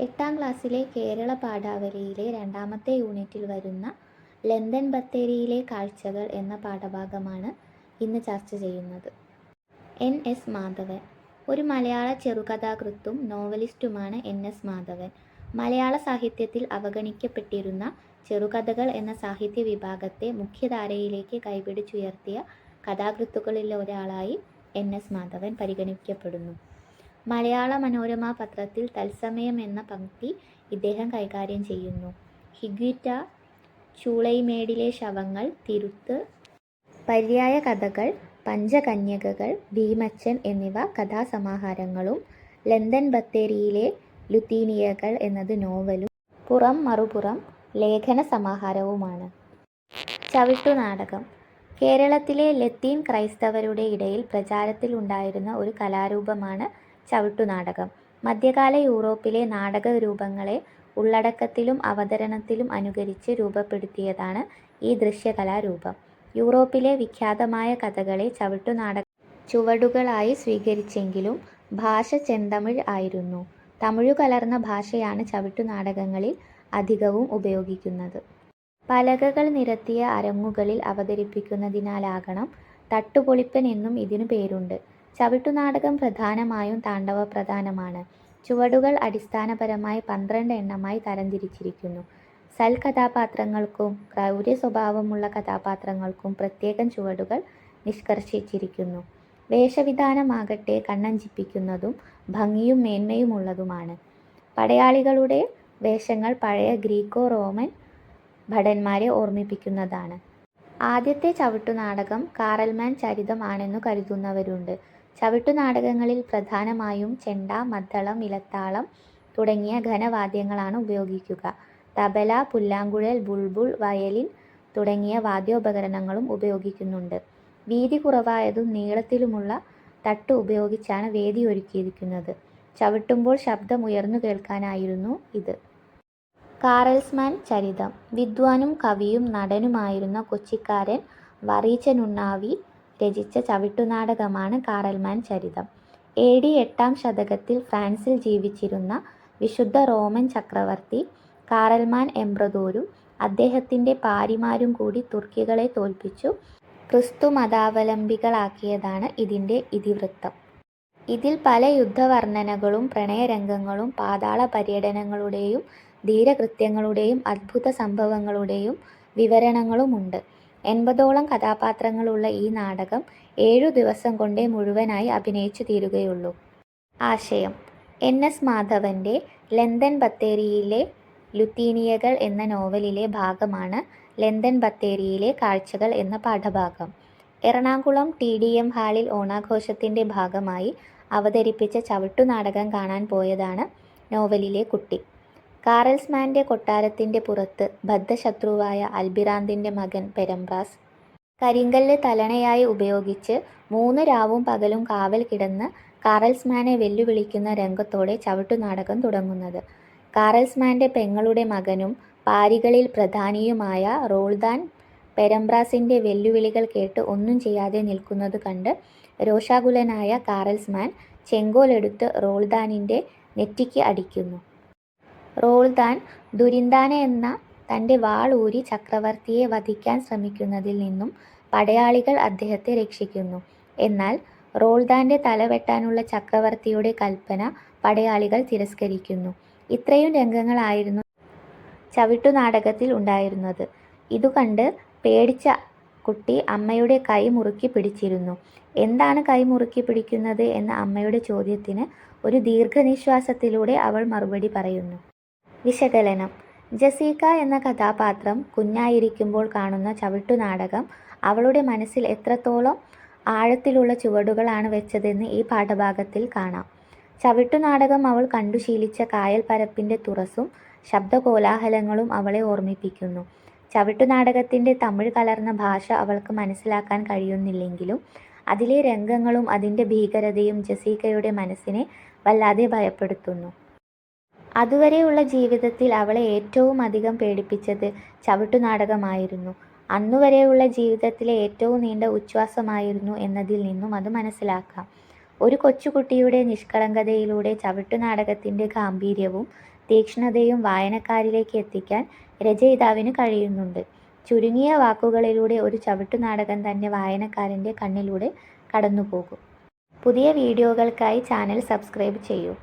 എട്ടാം ക്ലാസ്സിലെ കേരള പാഠാവലിയിലെ രണ്ടാമത്തെ യൂണിറ്റിൽ വരുന്ന ലന്തൻ ബത്തേരിയിലെ കാഴ്ചകൾ എന്ന പാഠഭാഗമാണ് ഇന്ന് ചർച്ച ചെയ്യുന്നത്. എൻ. എസ്. മാധവൻ. ഒരു മലയാള ചെറുകഥാകൃത്തും നോവലിസ്റ്റുമാണ് എൻ. എസ്. മാധവൻ. മലയാള സാഹിത്യത്തിൽ അവഗണിക്കപ്പെട്ടിരുന്ന ചെറുകഥകൾ എന്ന സാഹിത്യ വിഭാഗത്തെ മുഖ്യധാരയിലേക്ക് കൈപിടിച്ചുയർത്തിയ കഥാകൃത്തുക്കളിൽ ഒരാളായി എൻ. എസ്. മാധവൻ പരിഗണിക്കപ്പെടുന്നു. മലയാള മനോരമ പത്രത്തിൽ തത്സമയം എന്ന പംക്തി ഇദ്ദേഹം കൈകാര്യം ചെയ്യുന്നു. ഹിഗ്വിറ്റ ചൂളൈമേടിലെ ശവങ്ങൾ തിരുത്ത് പര്യായ കഥകൾ പഞ്ചകന്യകകൾ ഭീമച്ചൻ എന്നിവ കഥാസമാഹാരങ്ങളും ലണ്ടൻ ബത്തേരിയിലെ ലുത്തീനിയകൾ എന്നത് നോവലും പുറം മറുപുറം ലേഖന സമാഹാരവുമാണ്. ചവിട്ടുനാടകം കേരളത്തിലെ ലത്തീൻ ക്രൈസ്തവരുടെ ഇടയിൽ പ്രചാരത്തിലുണ്ടായിരുന്ന ഒരു കലാരൂപമാണ് ചവിട്ടുനാടകം മധ്യകാല യൂറോപ്പിലെ നാടക രൂപങ്ങളെ ഉള്ളടക്കത്തിലും അവതരണത്തിലും അനുകരിച്ച് രൂപപ്പെടുത്തിയതാണ് ഈ ദൃശ്യകലാരൂപം. യൂറോപ്പിലെ വിഖ്യാതമായ കഥകളെ ചവിട്ടുനാടക ചുവടുകളായി സ്വീകരിച്ചെങ്കിലും ഭാഷ ചെന്തമിഴ് ആയിരുന്നു. തമിഴു കലർന്ന ഭാഷയാണ് ചവിട്ടുനാടകങ്ങളിൽ അധികവും ഉപയോഗിക്കുന്നത്. പലകകൾ നിരത്തിയ അരങ്ങുകളിൽ അവതരിപ്പിക്കുന്നതിനാലാകണം തട്ടുപൊളിപ്പൻ എന്നും ഇതിനു പേരുണ്ട്. ചവിട്ടുനാടകം പ്രധാനമായും താണ്ഡവ പ്രധാനമാണ് ചുവടുകൾ അടിസ്ഥാനപരമായി പന്ത്രണ്ട് എണ്ണമായി തരംതിരിച്ചിരിക്കുന്നു. സൽ കഥാപാത്രങ്ങൾക്കും ക്രൗര്യ സ്വഭാവമുള്ള കഥാപാത്രങ്ങൾക്കും പ്രത്യേകം ചുവടുകൾ നിഷ്കർഷിച്ചിരിക്കുന്നു. വേഷവിധാനമാകട്ടെ കണ്ണഞ്ചിപ്പിക്കുന്നതും ഭംഗിയും മേന്മയുമുള്ളതുമാണ്. പടയാളികളുടെ വേഷങ്ങൾ പഴയ ഗ്രീക്കോ റോമൻ ഭടന്മാരെ ഓർമ്മിപ്പിക്കുന്നതാണ്. ആദ്യത്തെ ചവിട്ടുനാടകം കാറൽമാൻ ചരിതം ആണെന്നു കരുതുന്നവരുണ്ട്. ചവിട്ടുനാടകങ്ങളിൽ പ്രധാനമായും ചെണ്ട മദ്ദളം ഇലത്താളം തുടങ്ങിയ ഘനവാദ്യങ്ങളാണ് ഉപയോഗിക്കുക. തബല പുല്ലാങ്കുഴൽ ബുൾബുൾ വയലിൻ തുടങ്ങിയ വാദ്യോപകരണങ്ങളും ഉപയോഗിക്കുന്നുണ്ട്. വീതി കുറവായതും നീളത്തിലുമുള്ള തട്ട് ഉപയോഗിച്ചാണ് വേദി ഒരുക്കിയിരിക്കുന്നത്. ചവിട്ടുമ്പോൾ ശബ്ദം ഉയർന്നു കേൾക്കാനായിരുന്നു ഇത്. കാറൽസ്മാൻ ചരിതം. വിദ്വാനും കവിയും നടനുമായിരുന്ന കൊച്ചിക്കാരൻ വറീച്ചനുണ്ണാവി രചിച്ച ചവിട്ടുനാടകമാണ് കാറൽമാൻ ചരിതം. എ ഡി എട്ടാം ശതകത്തിൽ ഫ്രാൻസിൽ ജീവിച്ചിരുന്ന വിശുദ്ധ റോമൻ ചക്രവർത്തി കാറൽമാൻ എംബ്രദോരും അദ്ദേഹത്തിന്റെ പാരിമാരും കൂടി തുർക്കികളെ തോൽപ്പിച്ചു. ക്രിസ്തു മതാവലംബികളാക്കിയതാണ് ഇതിന്റെ ഇതിവൃത്തം. ഇതിൽ പല യുദ്ധവർണനകളും പ്രണയരംഗങ്ങളും പാതാള പര്യടനങ്ങളുടെയും ധീരകൃത്യങ്ങളുടെയും അത്ഭുത സംഭവങ്ങളുടെയും വിവരണങ്ങളുമുണ്ട്. എൺപതോളം കഥാപാത്രങ്ങളുള്ള ഈ നാടകം ഏഴു ദിവസം കൊണ്ടേ മുഴുവനായി അഭിനയിച്ചു തീരുകയുള്ളൂ. ആശയം എൻ. എസ്. മാധവന്റെ ലന്തൻ ബത്തേരിയിലെ ലുത്തീനിയകൾ എന്ന നോവലിലെ ഭാഗമാണ് ലന്തൻ ബത്തേരിയിലെ കാഴ്ചകൾ എന്ന പാഠഭാഗം. എറണാകുളം ടി ഡി എം ഹാളിൽ ഓണാഘോഷത്തിന്റെ ഭാഗമായി അവതരിപ്പിച്ച ചവിട്ടുനാടകം കാണാൻ പോയതാണ് നോവലിലെ കുട്ടി. കാറൽസ്മാന്റെ കൊട്ടാരത്തിന്റെ പുറത്ത് ബദ്ധശത്രുവായ അൽബിറാന്തിന്റെ മകൻ പെരംബ്രാസ് കരിങ്കല്ല് തലണയായി ഉപയോഗിച്ച് മൂന്ന് രാവും പകലും കാവൽ കിടന്ന് കാറൽസ്മാനെ വെല്ലുവിളിക്കുന്ന രംഗത്തോടെ ചവിട്ടുനാടകം തുടങ്ങുന്നത്. കാറൽസ്മാന്റെ പെങ്ങളുടെ മകനും പാരികളിൽ പ്രധാനിയുമായ റോൾദാൻ പെരംബ്രാസിന്റെ വെല്ലുവിളികൾ കേട്ട് ഒന്നും ചെയ്യാതെ നിൽക്കുന്നത് കണ്ട് രോഷാകുലനായ കാറൽസ്മാൻ ചെങ്കോലെടുത്ത് റോൾദാനിന്റെ നെറ്റിക്ക് അടിക്കുന്നു. റോൾദാൻ ദുരിന്ദാന എന്ന തന്റെ വാൾ ഊരി ചക്രവർത്തിയെ വധിക്കാൻ ശ്രമിക്കുന്നതിൽ നിന്നും പടയാളികൾ അദ്ദേഹത്തെ രക്ഷിക്കുന്നു. എന്നാൽ റോൾദാന്റെ തലവെട്ടാനുള്ള ചക്രവർത്തിയുടെ കൽപ്പന പടയാളികൾ തിരസ്കരിക്കുന്നു. ഇത്രയും രംഗങ്ങളായിരുന്നു ചവിട്ടുനാടകത്തിൽ ഉണ്ടായിരുന്നത്. ഇതുകണ്ട് പേടിച്ച കുട്ടി അമ്മയുടെ കൈ മുറുക്കി പിടിച്ചിരുന്നു. എന്താണ് കൈ മുറുക്കി പിടിക്കുന്നത് എന്ന അമ്മയുടെ ചോദ്യത്തിന് ഒരു ദീർഘനിശ്വാസത്തിലൂടെ അവൾ മറുപടി പറയുന്നു. വിശകലനം. ജസീക്ക എന്ന കഥാപാത്രം കുഞ്ഞായിരിക്കുമ്പോൾ കാണുന്ന ചവിട്ടുനാടകം അവളുടെ മനസ്സിൽ എത്രത്തോളം ആഴത്തിലുള്ള ചുവടുകളാണ് വെച്ചതെന്ന് ഈ പാഠഭാഗത്തിൽ കാണാം. ചവിട്ടുനാടകം അവൾ കണ്ടു ശീലിച്ച കായൽ പരപ്പിന്റെ തുറസും ശബ്ദകോലാഹലങ്ങളും അവളെ ഓർമ്മിപ്പിക്കുന്നു. ചവിട്ടുനാടകത്തിന്റെ തമിഴ് കലർന്ന ഭാഷ അവൾക്ക് മനസ്സിലാക്കാൻ കഴിയുന്നില്ലെങ്കിലും അതിലെ രംഗങ്ങളും അതിന്റെ ഭീകരതയും ജസീക്കയുടെ മനസ്സിനെ വല്ലാതെ ഭയപ്പെടുത്തുന്നു. അതുവരെയുള്ള ജീവിതത്തിൽ അവളെ ഏറ്റവും അധികം പേടിപ്പിച്ചത് ചവിട്ടുനാടകമായിരുന്നു അന്നുവരെയുള്ള ജീവിതത്തിലെ ഏറ്റവും നീണ്ട ഉച്ഛ്വാസമായിരുന്നു എന്നതിൽ നിന്നും അത് മനസ്സിലാക്കാം ഒരു കൊച്ചുകുട്ടിയുടെ നിഷ്കളങ്കതയിലൂടെ ചവിട്ടുനാടകത്തിന്റെ ഗാംഭീര്യവും തീക്ഷ്ണതയും വായനക്കാരിലേക്ക് എത്തിക്കാൻ രചയിതാവിന് കഴിയുന്നുണ്ട്. ചുരുങ്ങിയ വാക്കുകളിലൂടെ ഒരു ചവിട്ടുനാടകം തന്നെ വായനക്കാരന്റെ കണ്ണിലൂടെ കടന്നുപോകും. പുതിയ വീഡിയോകൾക്കായി ചാനൽ സബ്സ്ക്രൈബ് ചെയ്യൂ.